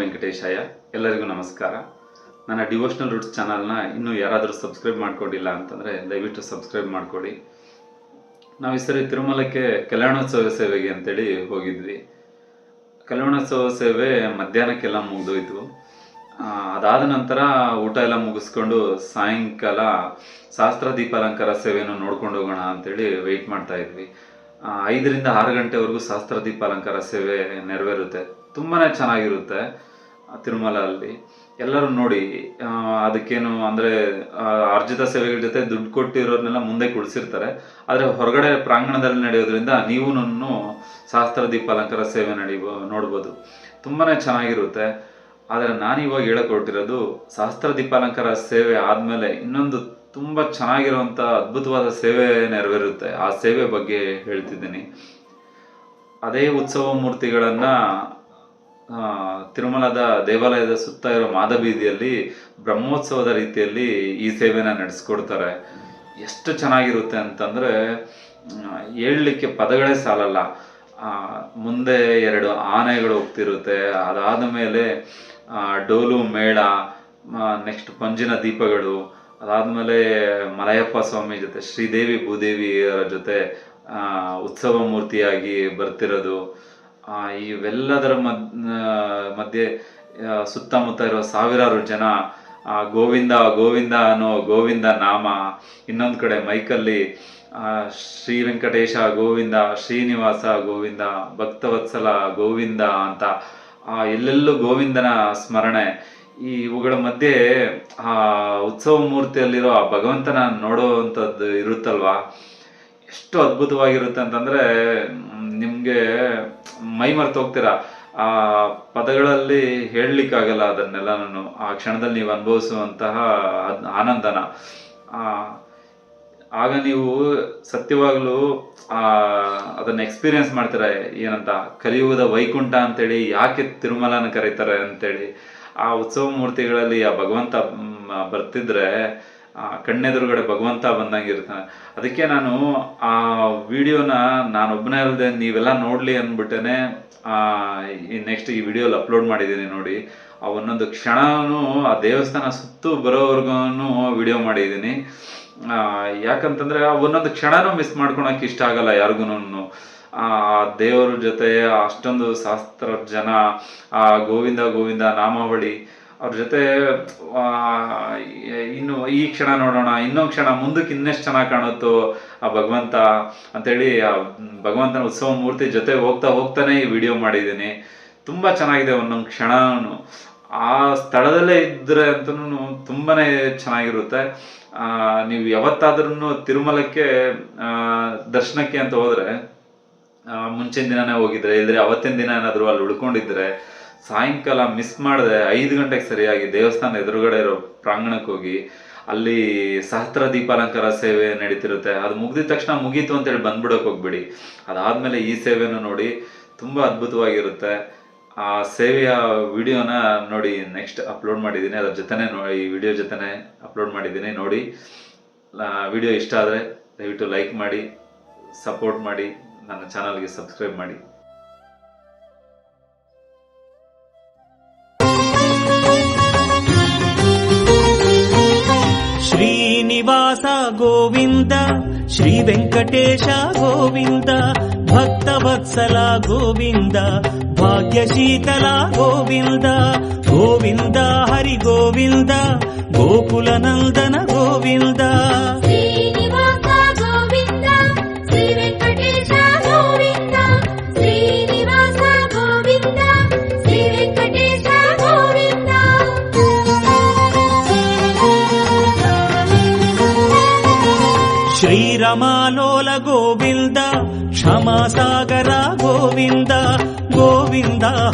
ವೆಂಕಟೇಶಯ್ಯ, ಎಲ್ಲರಿಗೂ ನಮಸ್ಕಾರ. ನನ್ನ ಡಿವೋಷನಲ್ ರೂಟ್ಸ್ ಚಾನಲ್ನ ಇನ್ನೂ ಯಾರಾದರೂ ಸಬ್ಸ್ಕ್ರೈಬ್ ಮಾಡ್ಕೊಂಡಿಲ್ಲ ಅಂತಂದರೆ ದಯವಿಟ್ಟು ಸಬ್ಸ್ಕ್ರೈಬ್ ಮಾಡಿಕೊಡಿ ನಾವು ಈ ಸರಿ ತಿರುಮಲಕ್ಕೆ ಕಲ್ಯಾಣೋತ್ಸವ ಸೇವೆಗೆ ಅಂತೇಳಿ ಹೋಗಿದ್ವಿ. ಕಲ್ಯಾಣೋತ್ಸವ ಸೇವೆ ಮಧ್ಯಾಹ್ನಕ್ಕೆಲ್ಲ ಮುಗಿದೋಯ್ತು. ಅದಾದ ನಂತರ ಊಟ ಎಲ್ಲ ಮುಗಿಸ್ಕೊಂಡು ಸಾಯಂಕಾಲ ಶಾಸ್ತ್ರ ದೀಪಾಲಂಕಾರ ಸೇವೆಯನ್ನು ನೋಡ್ಕೊಂಡು ಹೋಗೋಣ ಅಂತೇಳಿ ವೆಯ್ಟ್ ಮಾಡ್ತಾ ಇದ್ವಿ. ಐದರಿಂದ ಆರು ಗಂಟೆವರೆಗೂ ಶಾಸ್ತ್ರ ದೀಪಾಲಂಕಾರ ಸೇವೆ ನೆರವೇರುತ್ತೆ. ತುಂಬಾ ಚೆನ್ನಾಗಿರುತ್ತೆ. ತಿರುಮಲ ಅಲ್ಲಿ ಎಲ್ಲರೂ ನೋಡಿ ಅದಕ್ಕೇನು ಅಂದರೆ ಅರ್ಜಿತ ಸೇವೆಗಳ ಜೊತೆ ದುಡ್ಡು ಕೊಟ್ಟಿರೋರ್ನೆಲ್ಲ ಮುಂದೆ ಕುಡಿಸಿರ್ತಾರೆ. ಆದರೆ ಹೊರಗಡೆ ಪ್ರಾಂಗಣದಲ್ಲಿ ನಡೆಯೋದ್ರಿಂದ ನೀವು ಶಾಸ್ತ್ರ ದೀಪಾಲಂಕಾರ ಸೇವೆ ನಡೀಬೋ, ನೋಡ್ಬೋದು. ತುಂಬಾ ಚೆನ್ನಾಗಿರುತ್ತೆ. ಆದರೆ ನಾನು ಇವಾಗ ಹೇಳಕೊಟ್ಟಿರೋದು ಸಹಸ್ರ ಶಾಸ್ತ್ರ ದೀಪಾಲಂಕಾರ ಸೇವೆ ಆದಮೇಲೆ ಇನ್ನೊಂದು ತುಂಬ ಚೆನ್ನಾಗಿರುವಂಥ ಅದ್ಭುತವಾದ ಸೇವೆ ನೆರವೇರುತ್ತೆ. ಆ ಸೇವೆ ಬಗ್ಗೆ ಹೇಳ್ತಿದ್ದೀನಿ. ಅದೇ ಉತ್ಸವ ಮೂರ್ತಿಗಳನ್ನ ತಿರುಮಲದ ದೇವಾಲಯದ ಸುತ್ತ ಇರೋ ಮಾದಬೀದಿಯಲ್ಲಿ ಬ್ರಹ್ಮೋತ್ಸವದ ರೀತಿಯಲ್ಲಿ ಈ ಸೇವೆನ ನಡೆಸ್ಕೊಡ್ತಾರೆ. ಎಷ್ಟು ಚೆನ್ನಾಗಿರುತ್ತೆ ಅಂತಂದರೆ ಹೇಳಲಿಕ್ಕೆ ಪದಗಳೇ ಸಾಲಲ್ಲ. ಮುಂದೆ ಎರಡು ಆನೆಗಳು ಹೋಗ್ತಿರುತ್ತೆ. ಅದಾದ ಮೇಲೆ ಡೋಲು, ಮೇಳ ನೆಕ್ಸ್ಟ್ ಪಂಜಿನ ದೀಪಗಳು ಅದಾದಮೇಲೆ ಮಲಯಪ್ಪ ಸ್ವಾಮಿ ಜೊತೆ, ಶ್ರೀದೇವಿ ಭೂದೇವಿಯರ ಜೊತೆ ಉತ್ಸವ ಮೂರ್ತಿಯಾಗಿ ಬರ್ತಿರೋದು. ಇವೆಲ್ಲದರ ಮದ್ ಮಧ್ಯೆ ಸುತ್ತಮುತ್ತ ಇರೋ ಸಾವಿರಾರು ಜನ ಆ, ಗೋವಿಂದ ಗೋವಿಂದ ಅನ್ನೋ ಗೋವಿಂದ ನಾಮ ಇನ್ನೊಂದು ಕಡೆ ಮೈಕಲ್ಲಿ ಶ್ರೀ ವೆಂಕಟೇಶ ಗೋವಿಂದ ಶ್ರೀನಿವಾಸ ಗೋವಿಂದ ಭಕ್ತವತ್ಸಲ ಗೋವಿಂದ ಅಂತ ಎಲ್ಲೆಲ್ಲೂ ಗೋವಿಂದನ ಸ್ಮರಣೆ. ಈ ಇವುಗಳ ಮಧ್ಯೆ ಆ ಉತ್ಸವ ಮೂರ್ತಿಯಲ್ಲಿರೋ ಆ ಭಗವಂತನ ನೋಡುವಂಥದ್ದು ಇರುತ್ತಲ್ವಾ? ಎಷ್ಟು ಅದ್ಭುತವಾಗಿರುತ್ತೆ ಅಂತಂದ್ರೆ ನಿಮ್ಗೆ ಮೈ ಮರ್ತು ಹೋಗ್ತೀರಾ? ಆ ಪದಗಳಲ್ಲಿ ಹೇಳಲಿಕ್ಕಾಗಲ್ಲ ಅದನ್ನೆಲ್ಲ ನಾನು. ಆ ಕ್ಷಣದಲ್ಲಿ ನೀವು ಅನುಭವಿಸುವಂತಹ ಆನಂದನ. ಆ, ಆಗ ನೀವು ಸತ್ಯವಾಗ್ಲೂ, ಆ, ಅದನ್ನ ಎಕ್ಸ್ಪೀರಿಯನ್ಸ್ ಮಾಡ್ತೀರ? ಏನಂತ? ಕಲಿಯುಗದ ವೈಕುಂಠ ಅಂತೇಳಿ ಯಾಕೆ ತಿರುಮಲನ ಕರೀತಾರೆ ಅಂತೇಳಿ. ಆ ಉತ್ಸವ ಮೂರ್ತಿಗಳಲ್ಲಿ ಆ ಭಗವಂತ ಬರ್ತಿದ್ರೆ ಆ ಕಣ್ಣೆದುರುಗಡೆ ಭಗವಂತ ಬಂದಂಗೆ ಇರ್ತಾನೆ. ಅದಕ್ಕೆ ನಾನು ಆ ವಿಡಿಯೋನ ನಾನೊಬ್ಬನೇ ಅಲ್ಲದೆ ನೀವೆಲ್ಲ ನೋಡ್ಲಿ ಆ ನೆಕ್ಸ್ಟ್ ಈ ವಿಡಿಯೋಲಿ ಅಪ್ಲೋಡ್ ಮಾಡಿದ್ದೀನಿ ನೋಡಿ. ಆ ಒಂದೊಂದು ಕ್ಷಣನೂ ಆ ದೇವಸ್ಥಾನ ಸುತ್ತು ಬರೋವರೆಗೂ ವಿಡಿಯೋ ಮಾಡಿದ್ದೀನಿ. ಆ, ಯಾಕಂತಂದ್ರೆ ಆ ಒಂದೊಂದು ಕ್ಷಣನೂ ಮಿಸ್ ಮಾಡ್ಕೊಳಕ್ ಇಷ್ಟ ಆಗಲ್ಲ ಯಾರಿಗೂ ಆ ದೇವರ ಜೊತೆ ಅಷ್ಟೊಂದು ಶಾಸ್ತ್ರ ಜನ ಆ ಗೋವಿಂದ ಗೋವಿಂದ ನಾಮಾವಳಿ ಅವ್ರ ಜೊತೆ ಇನ್ನು ಈ ಕ್ಷಣ ನೋಡೋಣ, ಇನ್ನೊಂದು ಕ್ಷಣ ಮುಂದಕ್ಕೆ ಇನ್ನೆಷ್ಟು ಚೆನ್ನಾಗಿ ಕಾಣುತ್ತೋ ಆ ಭಗವಂತ ಅಂತೇಳಿ ಆ, ಭಗವಂತನ ಉತ್ಸವ ಮೂರ್ತಿ ಜೊತೆ ಹೋಗ್ತಾ ಹೋಗ್ತಾನೆ ಈ ವಿಡಿಯೋ ಮಾಡಿದ್ದೀನಿ. ತುಂಬಾ ಚೆನ್ನಾಗಿದೆ ಒಂದೊಂದು ಕ್ಷಣನು. ಆ ಸ್ಥಳದಲ್ಲೇ ಇದ್ರೆ ಅಂತನೂ ತುಂಬಾನೇ ಚೆನ್ನಾಗಿರುತ್ತೆ. ನೀವು ಯಾವತ್ತಾದ್ರೂ ತಿರುಮಲಕ್ಕೆ ದರ್ಶನಕ್ಕೆ ಅಂತ ಹೋದರೆ ಮುಂಚಿನ ದಿನನೇ ಹೋಗಿದ್ರೆ ಇಲ್ಲದ್ರೆ ಅವತ್ತಿನ ದಿನ ಏನಾದರೂ ಅಲ್ಲಿ ಉಳ್ಕೊಂಡಿದ್ರೆ ಸಾಯಂಕಾಲ ಮಿಸ್ ಮಾಡಿದೆ ಐದು ಗಂಟೆಗೆ ಸರಿಯಾಗಿ ದೇವಸ್ಥಾನ ಎದುರುಗಡೆ ಇರೋ ಪ್ರಾಂಗಣಕ್ಕೆ ಹೋಗಿ, ಅಲ್ಲಿ ಸಹಸ್ರ ದೀಪಾಲಂಕಾರ ಸೇವೆ ನಡೀತಿರುತ್ತೆ. ಅದು ಮುಗಿದ ತಕ್ಷಣ ಮುಗೀತು ಅಂತೇಳಿ ಬಂದ್ಬಿಡೋಕೆ ಹೋಗ್ಬಿಡಿ. ಅದಾದಮೇಲೆ ಈ ಸೇವೆಯನ್ನು ನೋಡಿ ತುಂಬ ಅದ್ಭುತವಾಗಿರುತ್ತೆ. ಆ ಸೇವೆಯ ವಿಡಿಯೋನ ನೋಡಿ ನೆಕ್ಸ್ಟ್ ಅಪ್ಲೋಡ್ ಮಾಡಿದ್ದೀನಿ. ಅದ್ರ ಜೊತೆನೆ ನೋಡಿ ಈ ವಿಡಿಯೋ ಜೊತೆನೆ ಅಪ್ಲೋಡ್ ಮಾಡಿದ್ದೀನಿ. ನೋಡಿ ವಿಡಿಯೋ ಇಷ್ಟ ಆದರೆ ದಯವಿಟ್ಟು ಲೈಕ್ ಮಾಡಿ ಸಪೋರ್ಟ್ ಮಾಡಿ, ನನ್ನ ಚಾನಲ್ಗೆ ಸಬ್ಸ್ಕ್ರೈಬ್ ಮಾಡಿ. గోవింద శ్రీ వెంకటేశ గోవింద భక్త భక్తవత్సల గోవింద భాగ్యశీతల గోవింద గోవింద హరి గోవింద గోకుల నందన గో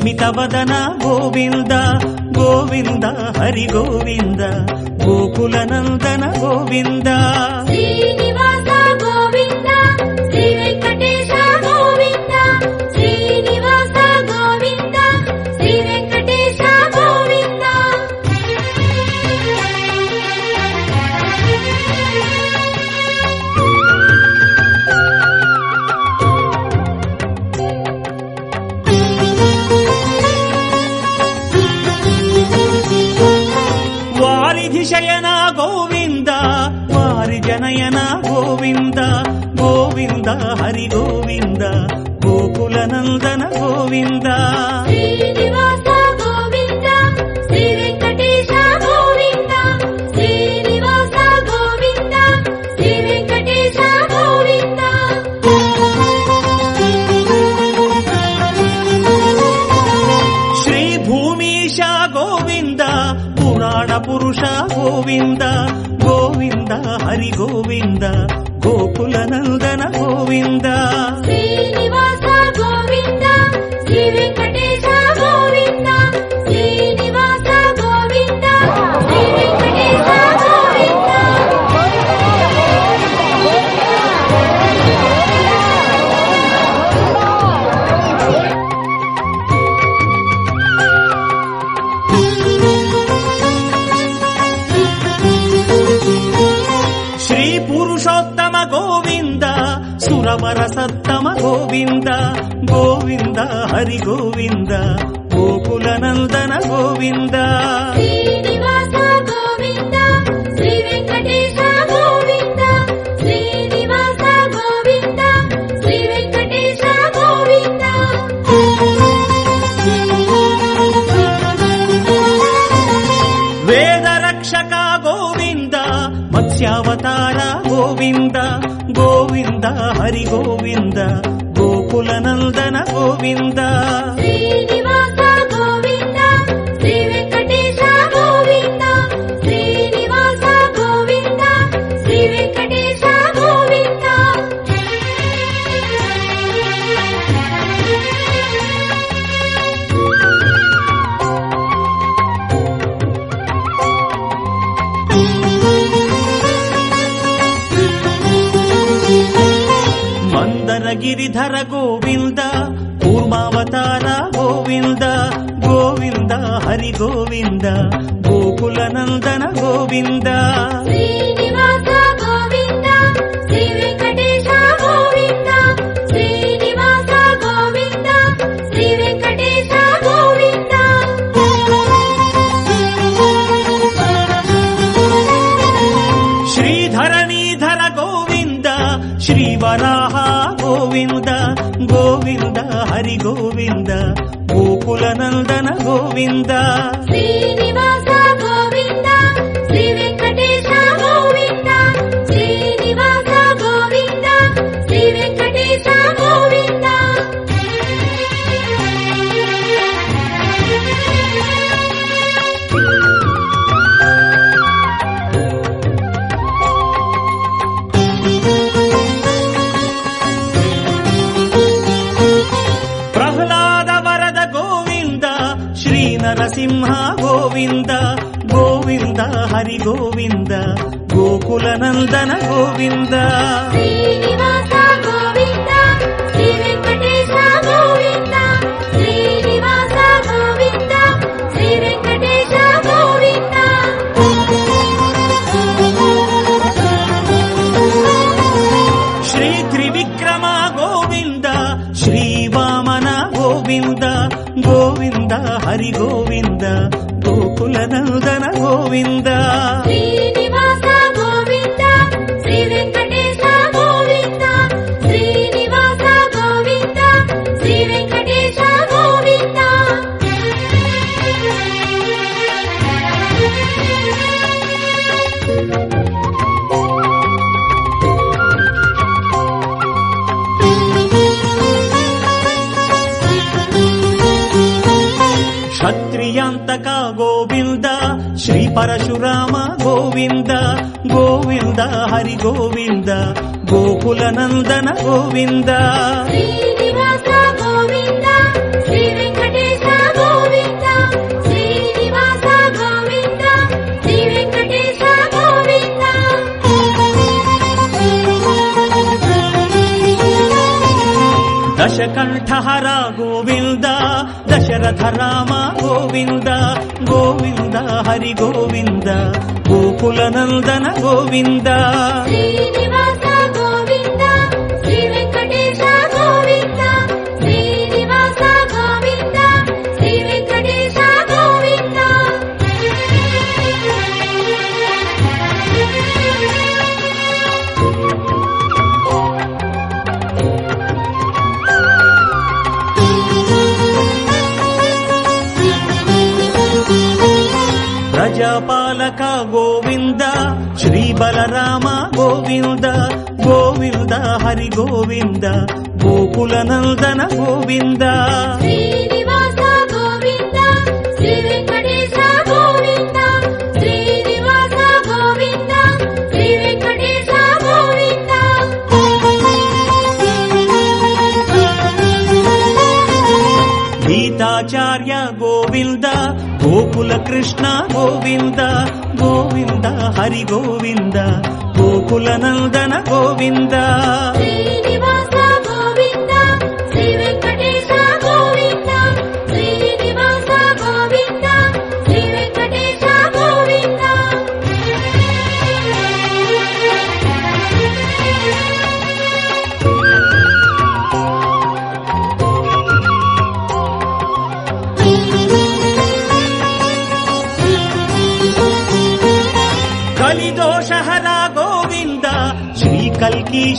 స్మితవదన గోవింద గోవింద హరి గోవింద. గోకుల నందన గోవిందా గోవింద. శ్రీ భూమీశ గోవింద పురాణ పురుష గోవింద గోవింద హరి గోవింద గోకుల నందన గోవింద. శ్రీనివాస Govinda శ్రీ వెంకటేశ గోవింద. ప్రహ్లాద వరద గోవింద శ్రీ గోవింద గోకుల నందన గోవింద. పరశురామ గోవింద గోవింద హరి గోవింద గోకుల నందన గోవింద దశకంఠహర గోవింద దశరథ రామ గోవింద హరి గోవింద గోకుల నందన గోవింద. గోవింద గోకుల నందన గోవింద. గీతాచార్య గోవింద గోకుల కృష్ణ గోవింద గోవింద హరి గోవింద. గోకుల నందన శ్రీనివాస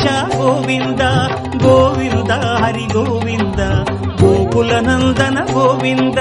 కల్కీశ గోవింద గోవింద హరి గోవింద గోకుల నందన గోవింద.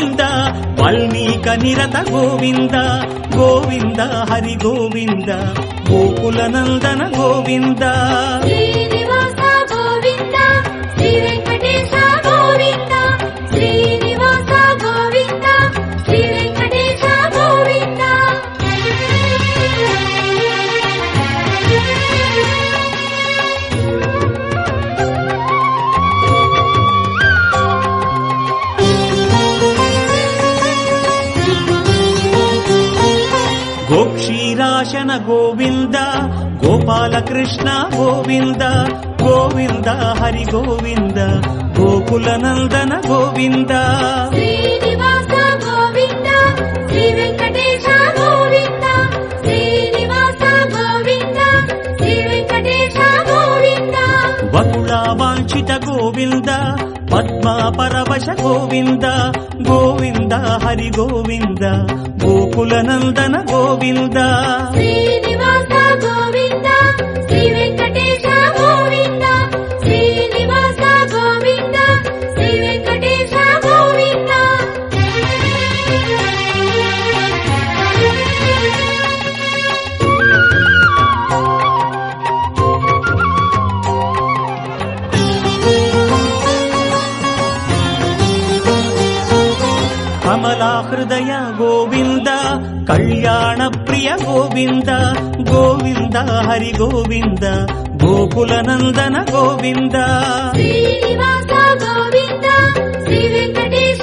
గోవింద వల్మీక నిరత గోవింద గోవింద హరి గోవింద గోకుల నందన గోవింద. గోక్షీరాశన గోవింద గోపాలకృష్ణ గోవింద గోవింద హరి గోవింద గోకుల నందన గోవింద వకుళ వాంఛిత గోవింద పద్మా పరవశ గోవింద గోవింద హరి గోవింద గోకుల నందన గోవింద. శ్రీనివాస గోవింద శ్రీ వెంకటేశ హృదయ గోవింద కళ్యాణ ప్రియ గోవింద గోవింద హరి గోవింద గోకుల నందన గోవింద. శ్రీనివాస గోవింద శ్రీ వెంకటేశ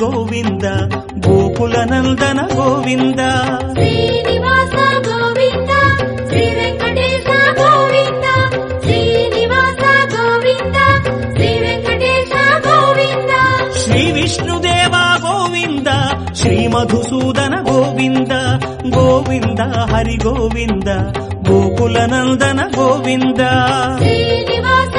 గోవింద గోకుల నందన గోవింద. శ్రీనివాస గోవింద శ్రీ వెంకటేశ గోవింద శ్రీనివాస గోవింద శ్రీ వెంకటేశ గోవింద. శ్రీ విష్ణుదేవ గోవింద శ్రీ మధుసూదన గోవింద గోవింద హరి గోవింద గోకుల నందన గోవింద. శ్రీనివాస